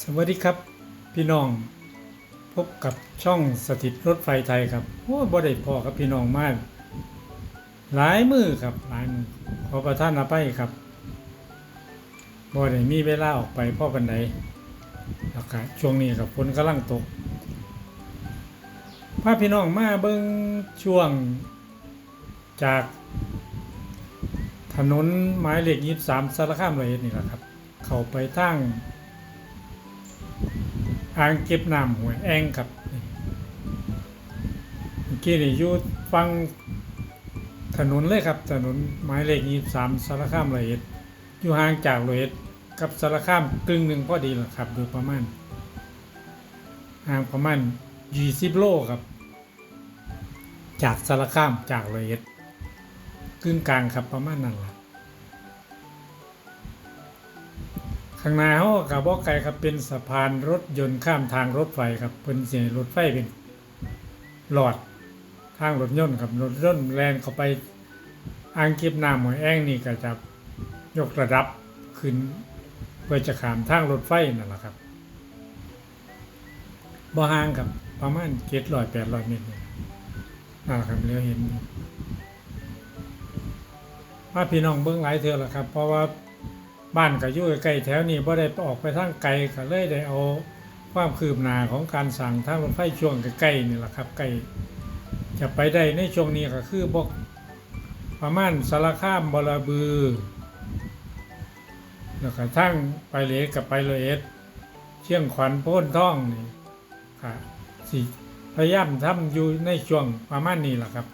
สวัสดีครับ พี่น้อง พบกับช่องสถิตรถไฟไทยครับโอ้บ่ได้พอกับพี่น้องมาก หลายมือครับหลายมือขอประทานอภัยครับบ่ได้มีเวลาออกไปพ่อปันใดแล้วก็ช่วงนี้ครับฝนกำลังตกพาพี่น้องมาเบิ่งช่วงจากถนนหมายเลขยี่สามสารคามร้อยนี่แหละครับ เข้าไปทาง อ่างเก็บน้ำห้วยแองครับเมื่อกี้นี่อยู่ฟังถนนเลยครับ ถนนหมายเลขยี่สามสารคามร้อยเอ็ดอยู่ห่างจากร้อยเอ็ดกับสารคามกึ่งหนึ่งพอดีแหละครับ โดยประมาณห่างประมาณยี่สิบโลครับ จากสารคามจากร้อยเอ็ดกึ่งกลางครับประมาณนั้นแหละ ข้างหน้าเขากับบอกไกลครับเป็นสะพานรถยนต์ข้ามทางรถไฟครับเพิ่นเสียรถไฟเป็นหลอดทางรถยนต์ครับรถยนต์แลนเข้าไปอ่างเก็บน้ำหอยแองนี่ก็จะยกระดับขึ้นเพื่อจะขามทางรถไฟนั่นแหละครับบ่ห่างครับประมาณเจ็ดร้อยแปดร้อยเมตรนี่นั่นแหละครับเลี้ยวเห็นอยู่มาพี่น้องเบื้องหลายเทือแล้วครับ เพราะว่า บ้านก็อยู่ใกล้แถวนี้บ่ได้ออกไปทางไกลก็เลยได้เอาความคืบหน้าของการสั่งทางรถไฟช่วงใกล้ๆนี่แหละครับใกล้จะไปได้ในช่วงนี้ก็คือบอกประมาณสารคามบรบือแล้วก็ทั้งไปเลกับไปเลยเอ็ดเชียงขวัญโพ้นท่องนี่ค่ะสิพยายามทำอยู่ในช่วงประมาณนี้แหละครับ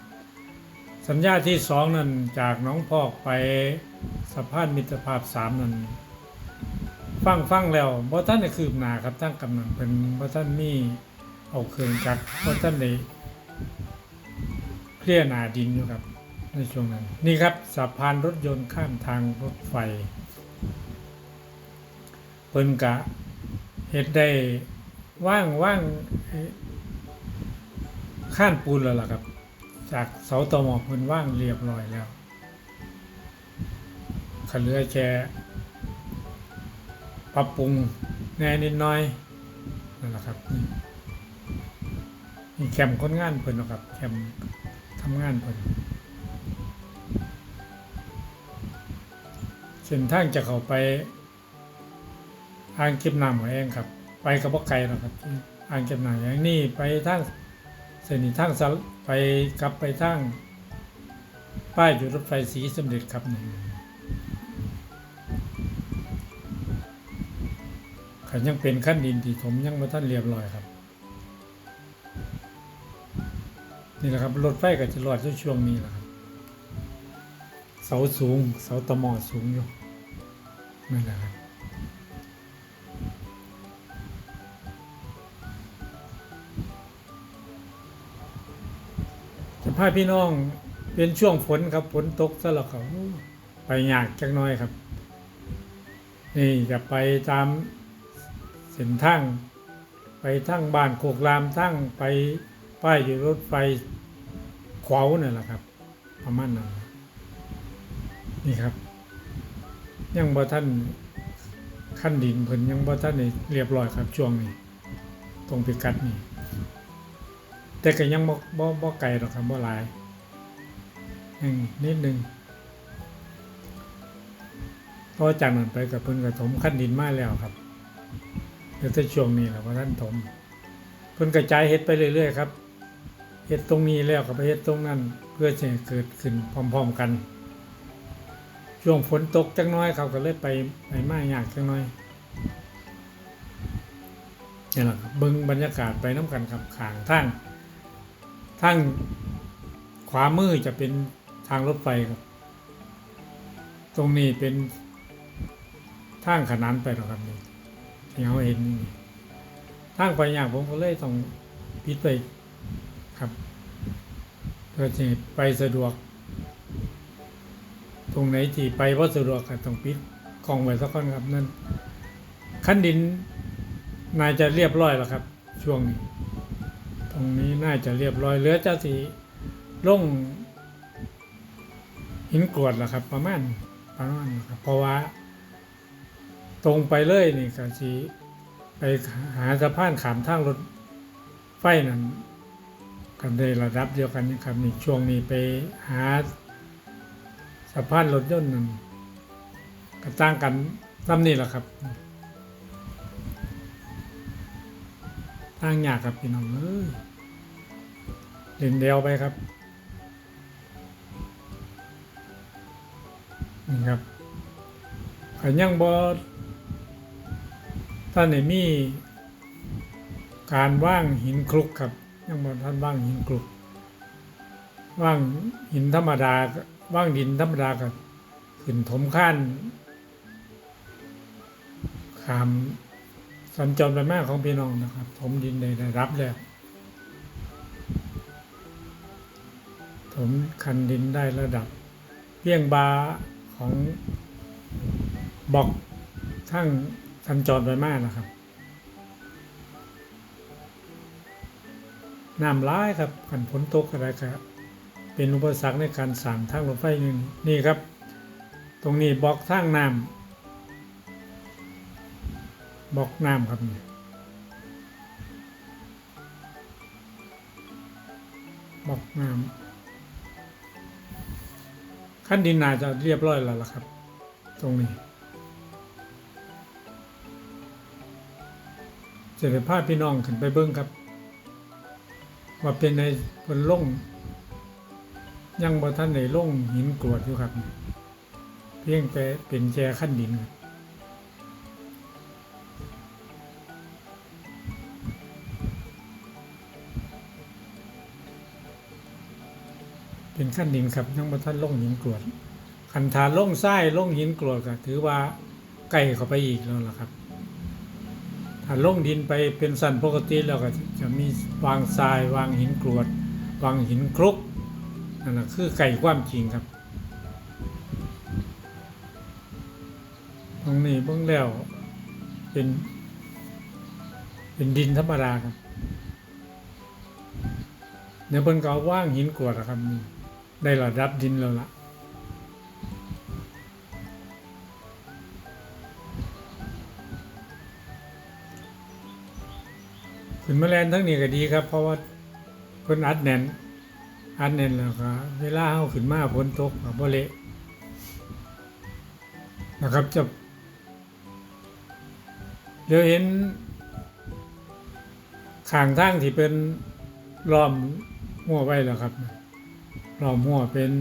สัญญาที่สองนั่นจากน้องพอกไปสะพานมิตรภาพสามนั่นฟังฟังแล้วบ่ท่านได้คืบหน้าครับทั้งกำนันเป็นบ่ท่านมีเอาเครื่องจักรบ่ท่านได้เคลียร์หนาดินอยู่ครับในช่วงนั้นนี่ครับสะพานรถยนต์ข้ามทางรถไฟเพิ่นกะเฮ็ดได้ว่างว่างข้านปูนแล้วล่ะครับ จากเสาตอหมอกมันว่างเรียบร้อยแล้วขเหลือแค่ปรับปรุงแน่นิดหน้อยนั่นแหละครับนี่แคมป์คนงานเพิ่นนะครับแคมป์ทำงานเพิ่นเส้นทางจะเข้าไปอ่างเก็บน้ำหัวแองครับ ไปกับบ่ไกลหรอกครับอ่างเก็บน้ำอย่างนี้ไปทาง ส้นนี้ทางสไปกลับไปทางป้ายอยู่รถไฟสีสมเด็จครับหนี่งขันยังเป็นขั้นดินที่ถมยังมาท่านเรียบร้อยครับ นี่แหละครับรถไฟก็จะรอดช่วงนี้แหละครับเสาสูงเสาตะมอสูงอยู่นั่นแหละครับ พาพี่น้องเป็นช่วงฝนครับฝนตกซะแล้วก็อู้ไปยากจักหน้อยครับ นี่จะไปตามเส้นทางไปทั้งบ้านโคกรามทั้งไปป้ายอยู่รถไฟขวาวนั่แหละครับ ประมาณนั้นนี่ครับ ยังบ่ท่านขั้นดินเพิ่นยังบ่ท่านเรียบร้อยครับช่วงนี้ตรงพิกัดนี่ แต่ก็ยังบ่บ่บ่ไกลหรอกครับบ่หลายยังนิดนึงเพราะจากนั้นไปกับเพิ่นก็ถมขั้นดินมาแล้วครับเดี๋ยวแต่ช่วงนี้แหละว่าท่านถม เพิ่นกระจายเฮ็ดไปเรื่อย ๆ ครับเฮ็ดตรงนี้แล้วก็ไปเฮ็ดตรงนั้นเพื่อจะเกิดขึ้นพร้อม ๆกัน ช่วงฝนตกจักหน้อยเขาก็เลยไปไปมายากจักหน้อยนี่แหละครับเบิ่งบรรยากาศไปน้ำกันครับขางทาง ทางขวามือจะเป็นทางรถไฟครับ ตรงนี้เป็นทางขนานไปหรอกครับนี่ที่เขาเห็นนี่ทางไปอย่างผมก็เลยต้องปิดไปครับเพื่อจะไปสะดวก ตรงไหนที่ไปว่าสะดวกก็ต้องปิดกล้องไว้สักก่อนครับนั่นขั้นดินนายจะเรียบร้อยแล้วครับ ช่วงนี้ ตรงนี้น่าจะเรียบร้อยเหลือเจ้าสีลงหินกรวดแล้วครับ ประมาณประมาณครับเพราะว่า ตรงไปเลยนี่ก็สีไปหาสะพานขามทางรถไฟนั่นกันในระดับเดียวกันนี่ครับนี่ช่วงนี้ไปหาสะพานรถยนต์นั่นก็ต่างกันซ้ำนี่แหละครับต่างยากครับพี่น้องเอ้ย เล่นเดียวไปครับนี่ครับก็ยังบอท่านไหนมี การว่างหินคลุกครับ ยังบอท่านว่างหินคลุก ว่างหินธรรมดาว่างดินธรรมดากับขึ้นถมขั้นขามสัญจรไปมากของพี่น้องนะครับ ถมดินได้รับแล้ว ถมคันดินได้ระดับเพียงบาของบอกทั้งสัญจรไปมากนะครับน้ำร้ายครับกันฝนตกอะไรครับเป็นอุปสรรคในการสั่งทางรถไฟนี่นี่ครับ ตรงนี้บล็อกทางน้ำบล็อกน้ำครับบล็อกน้ำ ขั้นดินนาจะเรียบร้อยแล้วล่ะครับ ตรงนี้เสด็จภาพพี่น้องขึ้นไปเบิ้งครับ ว่าเป็นในบนล่งยังบ่ท่านในล่งหินกรวดอยู่ครับ เพียงแต่เป็นแจขั้นดินครับ ขั้นดินครับยังบ่ท่านล่งหินกรวดคันฐานล่งไส้ล่งหินกรวดก็ถือว่าใกล้เข้าไปอีกแล้วล่ะครับถ้าลงดินไปเป็นสันปกติแล้วก็จะมีวางทรายวางหินกรวด วางหินคลุกนั่นแหละคือไก่ความจริงครับตรงนี้เบื้องแล้วเป็น เป็นดินธรรมดาครับเดี๋ยวเพิ่นก็เอาว่างหินกรวดอะครับนี่ ได้ระดับดินแล้วล่ะขึ้นมาแลนทั้งนี้ก็ดีครับ เพราะว่าเพิ่นอัดแน่นอัดแน่นแล้วก็เวลาเฮาขึ้นมาฝนตกก็บ่เละนะครับจะเดี๋ยวเห็นข้างทางที่เป็นล้อมหัวไว้แล้วครับ ล้อมหัวเป็น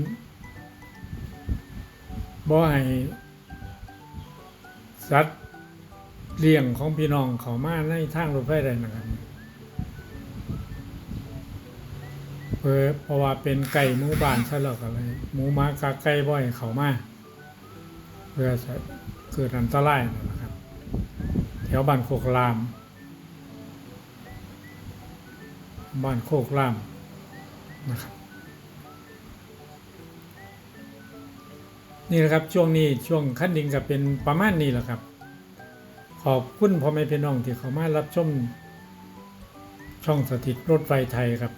บ่ให้สัตว์เลี้ยงของพี่น้องเขามาในทางรถไฟได้นะครับเพื่อเพราะว่าเป็นไก่หมูบ้านใช่หรอกอะไรหมูหมากาไก่บ่อยเขามาเพื่อจะเกิดอันตรายนะครับ แถวบ้านโคกราม บ้านโคกรามนะครับ นี่นะครับช่วงนี้ช่วงขั้นดินกับเป็นประมาณนี้แหละครับ ขอบคุณพ่อแม่พี่น้องที่เขามารับชมช่องสถิตรถไฟไทยครับ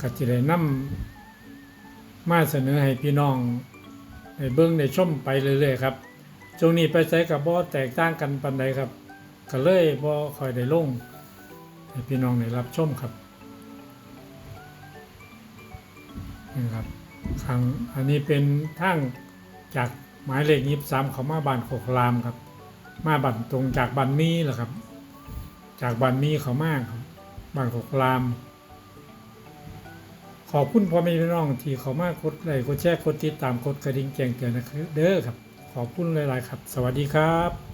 ก็จะได้นำมาเสนอให้พี่น้องในเบื้องในชมไปเรื่อยๆครับช่วงนี้ไปใช้กับบ่แตกต่างกันปันใดครับก็เลยบ่คอยได้ลงให้พี่น้องได้รับชมครับนี่ครับ ครั้งอันนี้เป็นทางจากหมายเลขยี่สามเขามาบ้านโคกรามครับ มาบันตรงจากบันมีแหละครับ จากบันมีเขามาครับบ้านโคกราม ขอบคุณพ่อแม่พี่น้องที่เขามากดไลค์กดแชร์กดติดตามกดกระดิ่งแจ้งเตือนนะครับเด้อครับ ขอบคุณหลาย ๆ ครับ สวัสดีครับ